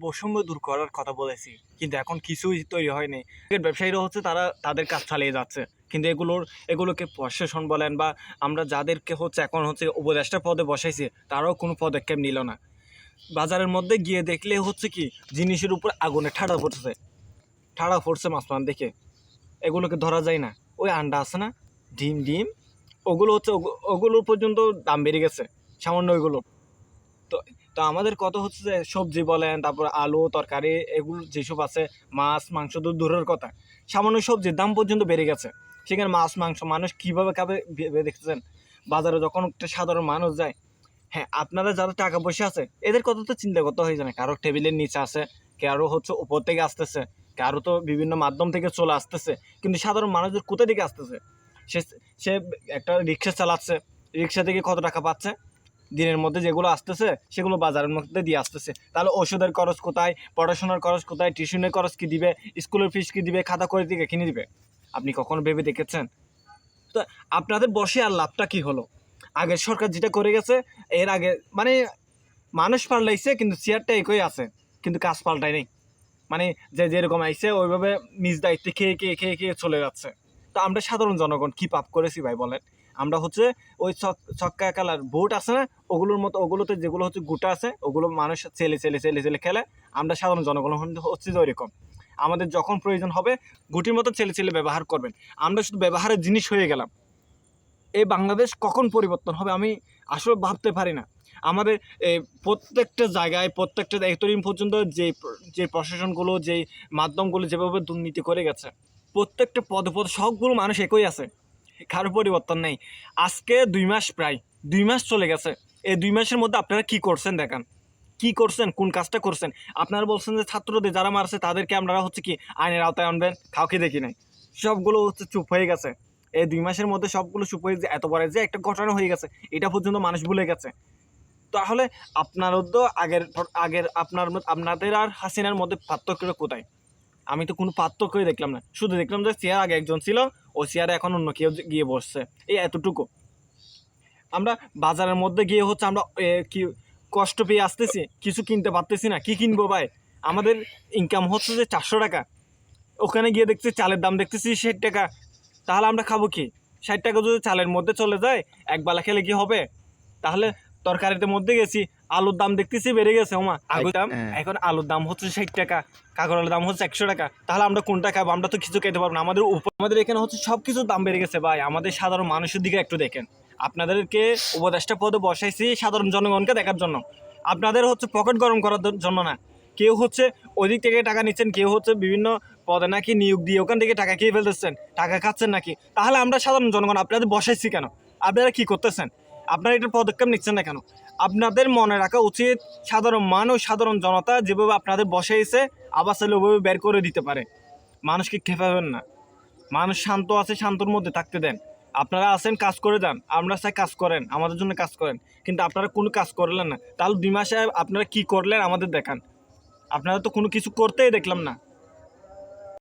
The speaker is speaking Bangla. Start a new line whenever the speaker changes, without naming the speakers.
বৈষম্য দূর করার কথা বলেছি। কিন্তু এখন কিছুই তৈরি হয়নি ব্যবসায়ীরা হচ্ছে তারা তাদের কাজ চালিয়ে যাচ্ছে। কিন্তু এগুলোর, এগুলোকে প্রশাসন বলেন বা আমরা যাদেরকে হচ্ছে এখন হচ্ছে উপদেষ্টা পদে বসাইছি, তারাও কোনো পদক্ষেপ নিল না। বাজারের মধ্যে গিয়ে দেখলে হচ্ছে কি, জিনিসের উপর আগুনে ঠাড়া পড়ছে। ঠাড়া পড়ছে মাসমান দেখে এগুলোকে ধরা যায় না। ওই আন্ডা আছে না? ডিম ডিম। ওগুলো হচ্ছে, ওগু- ওগুলো পর্যন্ত দাম বেড়ে গেছে। সামান্য ওইগুলো। তো তো আমাদের কত হচ্ছে যে সবজি বলেন, তারপর আলু, তরকারি, এগুলো যেসব আছে, মাছ, মাংস, তো দূরের কথা। সামান্য সবজির দাম পর্যন্ত বেড়ে গেছে। সেখানে মাছ, মাংস মানুষ কীভাবে খাবে ভেবে দেখতেছেন? বাজারে যখন একটা সাধারণ মানুষ যায় হ্যাঁ আপনারা যারা টাকা পয়সা আছে, এদের কথা তো চিন্তা করতে হয়ে যায় কারও টেবিলের নিচে আছে, কারও হচ্ছে উপর থেকে আসতেছে, কারও তো বিভিন্ন মাধ্যম থেকে চলে আসতেছে, কিন্তু সাধারণ মানুষদের কোথা থেকে আসতেছে? সে সে একটা রিক্সা চালাচ্ছে, রিক্সা থেকে কত টাকা পাচ্ছে? দিনের মধ্যে যেগুলো আসতেছে, সেগুলো বাজারের মধ্যে দিয়ে আসতেছে। তাহলে ওষুধের খরচ কোথায়? পড়াশোনার খরচ কোথায়? টিউশনের খরচ কী দিবে? স্কুলের ফিস কী দিবে? খাতা করে দিকে কিনে দিবে আপনি কখনো ভেবে দেখেছেন? তো আপনাদের বসে আর লাভটা কি হলো? আগের সরকার যেটা করে গেছে, এর আগে মানে মানুষ পাল্টাইছে, কিন্তু চেয়ারটা একই আছে, কিন্তু কাজ পাল্টায় নেই। মানে যে যেরকম আইছে, ওইভাবে নিজ দায়িত্বে খেয়ে খেয়ে খেয়ে খেয়ে চলে যাচ্ছে। তো আমরা সাধারণ জনগণ কি পাপ করেছি ভাই বলেন? আমরা হচ্ছে ওই ছক- ছক্কা কালার বোট আছে না, ওগুলোর মতো, ওগুলোতে যেগুলো হচ্ছে গুটা আছে, ওগুলো মানুষ ছেলে ছেলে ছেলে ছেলে খেলে। আমরা সাধারণ জনগণ হচ্ছে যে ওইরকম। আমাদের যখন প্রয়োজন হবে, গুটির মতো ছেলে ছেলে ব্যবহার করবেন। আমরা শুধু ব্যবহারের জিনিস হয়ে গেলাম। এই বাংলাদেশ কখন পরিবর্তন হবে আমি আসলে ভাবতে পারি না। আমাদের প্রত্যেকটা জায়গায়, প্রত্যেকটা এতদিন পর্যন্ত যে যে প্রশাসনগুলো, যে মাধ্যমগুলো যেভাবে দুর্নীতি করে গেছে, প্রত্যেকটা পদে পদে সবগুলো মানুষ একই আছে। কারও পরিবর্তন নেই। আজকে দুই মাস প্রায়, দুই মাস চলে গেছে। এই দুই মাসের মধ্যে আপনারা কি করছেন দেখান? কি করছেন? কোন কাজটা করছেন? আপনারা বলছেন যে ছাত্রদের যারা মারছে, তাদেরকে আপনারা হচ্ছে কি আইনের আওতায় আনবেন? কাউকে দেখি নাই। সবগুলো হচ্ছে চুপ হয়ে গেছে। এই দুই মাসের মধ্যে সবগুলো চুপ হয়ে এত বড় যে একটা ঘটনা হয়ে গেছে, এটা পর্যন্ত মানুষ ভুলে গেছে। তাহলে আপনারও তো আগের আগের আপনার আপনাদের আর হাসিনার মধ্যে পার্থক্যটা কোথায়? আমি তো কোনো পার্থক্যই দেখলাম না। শুধু দেখলাম যে চেয়ার আগে একজন ছিল ও চেয়ারে এখন অন্য কেউ গিয়ে বসছে। এই এতটুকু। আমরা বাজারের মধ্যে গিয়ে হচ্ছে আমরা কি কষ্ট পেয়ে আসতেছি, কিছু কিনতে পারতেছি না, কি কিনবো ভাই? আমাদের ইনকাম হচ্ছে যে চারশো টাকা। ওখানে গিয়ে দেখছি চালের দাম দেখতেছি ষাট টাকা। তাহলে আমরা খাব কি? ষাট টাকা যদি চালের মধ্যে চলে যায় এক বেলা খেলে কি হবে? তাহলে তরকারিতে মধ্যে গেছি আলুর দাম দেখতেছি বেড়ে গেছে ওমা। আলুর দাম
হ্যাঁ।
এখন আলুর দাম হচ্ছে ষাট টাকা কাঁকড়ালের দাম হচ্ছে একশো টাকা। তাহলে আমরা কোনটা খাব? আমরা তো কিছু খেতে পারব না। আমাদের উপ- আমাদের এখানে হচ্ছে সব কিছুর দাম বেড়ে গেছে ভাই। আমাদের সাধারণ মানুষের দিকে একটু দেখেন। আপনাদেরকে উপদেষ্টা পদে বসাইছি সাধারণ জনগণকে দেখার জন্য। আপনাদের হচ্ছে পকেট গরম করার জন্য না। কেউ হচ্ছে ওই দিক থেকে টাকা নিচ্ছেন কেউ হচ্ছে বিভিন্ন পদে নাকি নিয়োগ দিয়ে ওখান থেকে টাকা খেয়ে ফেলতেছেন টাকা খাচ্ছেন নাকি? তাহলে আমরা সাধারণ জনগণ আপনাদের বসাইছি কেন? আপনারা কি করতেছেন? আপনারা এটার পদক্ষেপ নিচ্ছেন না কেন? আপনাদের মনে রাখা উচিত সাধারণ মানুষ, সাধারণ জনতা যেভাবে আপনাদের বসাইছে আবার চাইলে ওভাবে বের করে দিতে পারে। মানুষকে খেপাবেন না? মানুষ শান্ত আছে, শান্তর মধ্যে থাকতে দেন। আপনারা আছেন, কাজ করে যান। আমরা চাই কাজ করেন, আমাদের জন্য কাজ করেন। কিন্তু আপনারা কোনো কাজ করলেন না। তাহলে দুই মাসে আপনারা কি করলেন আমাদের দেখান। আপনারা তো কোনো কিছু করতেই দেখলাম না।